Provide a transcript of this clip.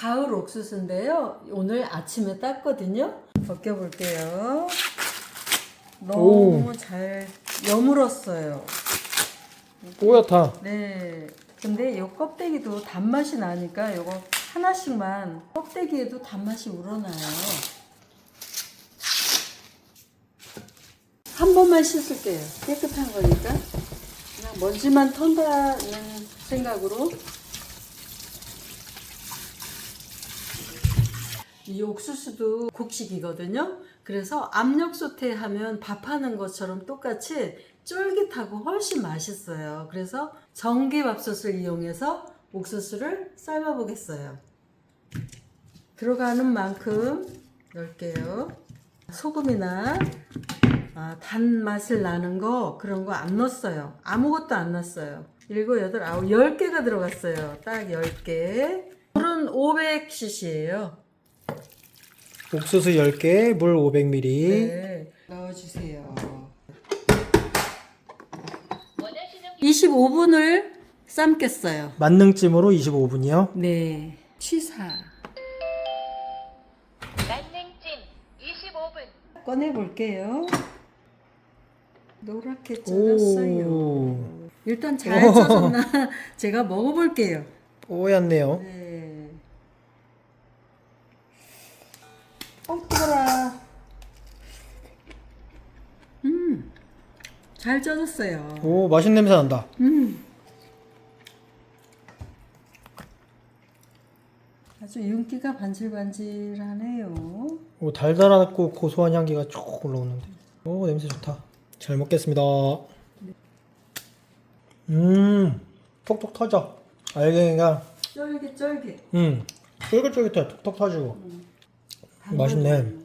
가을 옥수수인데요. 오늘 아침에 땄거든요. 벗겨볼게요. 너무 잘 여물었어요. 뽀얗다. 네. 근데 이 껍데기도 단맛이 나니까 요거 하나씩만 껍데기에도 단맛이 우러나요. 한 번만 씻을게요. 깨끗한 거니까. 그냥 먼지만 턴다는 생각으로. 이 옥수수도 곡식이거든요. 그래서 압력 소태하면 밥하는 것처럼 똑같이 쫄깃하고 훨씬 맛있어요. 그래서 전기밥솥을 이용해서 옥수수를 삶아 보겠어요. 들어가는 만큼 넣을게요. 소금이나 아, 단맛을 나는 거 그런 거 안 넣었어요. 아무것도 안 넣었어요. 일곱, 여덟, 아홉, 열 개가 들어갔어요. 딱열 개. 물은 500cc예요. 옥수수 10개, 물 500ml. 네. 넣어주세요. 25분을 삶겠어요. 만능찜으로 25분이요. 네. 취사. 만능찜 25분 꺼내 볼게요. 노랗게 쪄졌어요. 오. 일단 잘 쪄졌나 제가 먹어볼게요. 뽀얗네요. 네. 어 뜨거라. 음, 잘 쪄졌어요. 오, 맛있는 냄새 난다. 음. 아주 윤기가 반질반질하네요. 오, 달달하고 고소한 향기가 쭉 올라오는데. 오, 냄새 좋다. 잘 먹겠습니다. 음, 톡톡 터져. 알갱이가, 쫄깃쫄깃. 음, 쫄깃쫄깃해. 톡톡 터지고. 맛있네.